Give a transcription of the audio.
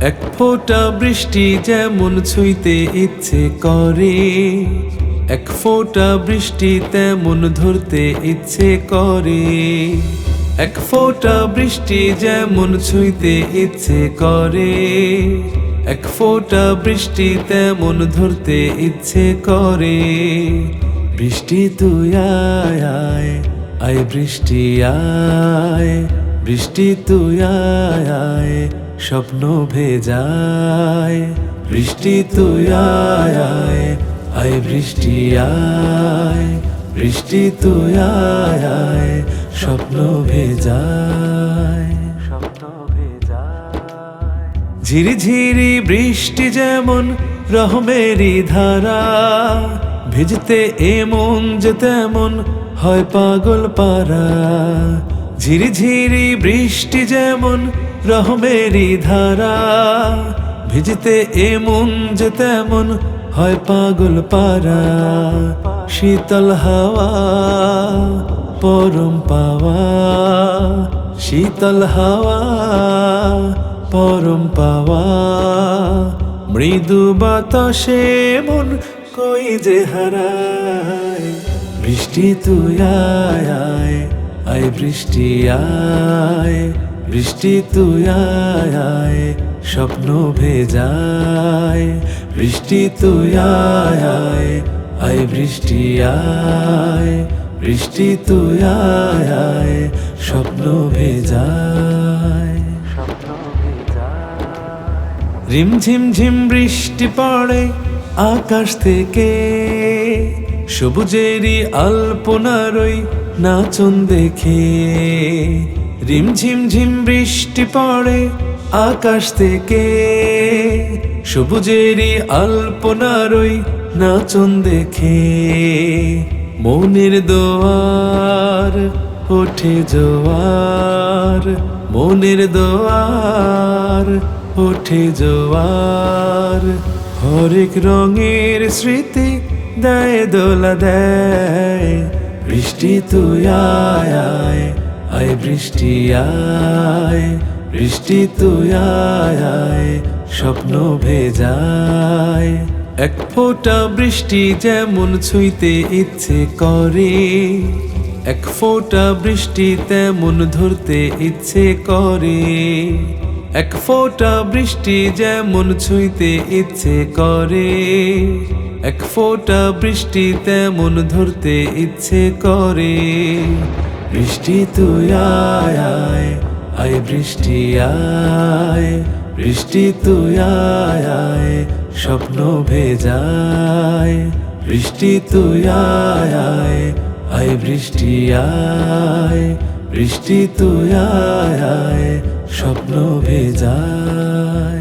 এক ফোঁটা বৃষ্টি যেমন ছুঁইতে ইচ্ছে করে, এক ফোঁটা বৃষ্টি তেমন ধরতে ইচ্ছে করে। এক ফোঁটা বৃষ্টি যেমন ছুঁইতে ইচ্ছে করে, এক ফোঁটা বৃষ্টি তেমন ধরতে ইচ্ছে করে। বৃষ্টি তুই আয় আয় আয় বৃষ্টি আয়, বৃষ্টি তুই আয় আয় স্বপ্ন ভেজায়, বৃষ্টি তুই আয় আয় বৃষ্টি আয়, বৃষ্টি তুই আয় স্বপ্ন ভেজায় স্বপ্ন ভেজায়। ঝিরি ঝিরি বৃষ্টি যেমন রহমেরই ধারা, ভিজতে এমন যে তেমন হয় পাগল পারা। ঝিরি ঝিরি বৃষ্টি যেমন রহমেরই ধারা, ভিজিতে এমন যে তেমন হয় পাগল পারা। শীতল হাওয়া, পরম পাওয়া। শীতল হাওয়া, পরম পাওয়া। মৃদু বাতাসে মন কই যে হারায়। বৃষ্টি তুই আয় আয় আয় বৃষ্টি আয়। বৃষ্টি তুই আয় স্বপ্ন ভেজায় বৃষ্টি তুই আয় আয় বৃষ্টি আয়। বৃষ্টি তুই আয় স্বপ্ন ভেজায় রিম ঝিম ঝিম বৃষ্টি পড়ে আকাশ থেকে। সবুজেরই আলপনারই নাচন দেখে। রিম ঝিম ঝিম বৃষ্টি পড়ে আকাশ থেকে। সবুজেরই আলপনারই নাচন দেখে। মনের দোয়ার ওঠে জোয়ার, মনের দোয়ার ওঠে জোয়ার। হরেক রঙের স্মৃতি দেয় দোলা দেয়, বৃষ্টি তুই আয় আয় বৃষ্টি আয়, বৃষ্টি তুই আয় আয়, স্বপ্ন ভেজায়। এক ফোঁটা বৃষ্টি যেমন ছুঁইতে ইচ্ছে করে, এক ফোঁটা বৃষ্টি তেমন ধরতে ইচ্ছে করে। এক ফোঁটা বৃষ্টি যেমন ছুঁইতে ইচ্ছে করে, এক ফোঁটা বৃষ্টি তেমন ধরতে ইচ্ছে করে। বৃষ্টি তুই আয় আয় আয় বৃষ্টি আয়, বৃষ্টি তুই আয় আয়, স্বপ্ন ভেজায়। বৃষ্টি তুই আয় আয় আয় বৃষ্টি আয়, বৃষ্টি তুই আয় আয়, স্বপ্ন ভেজায়।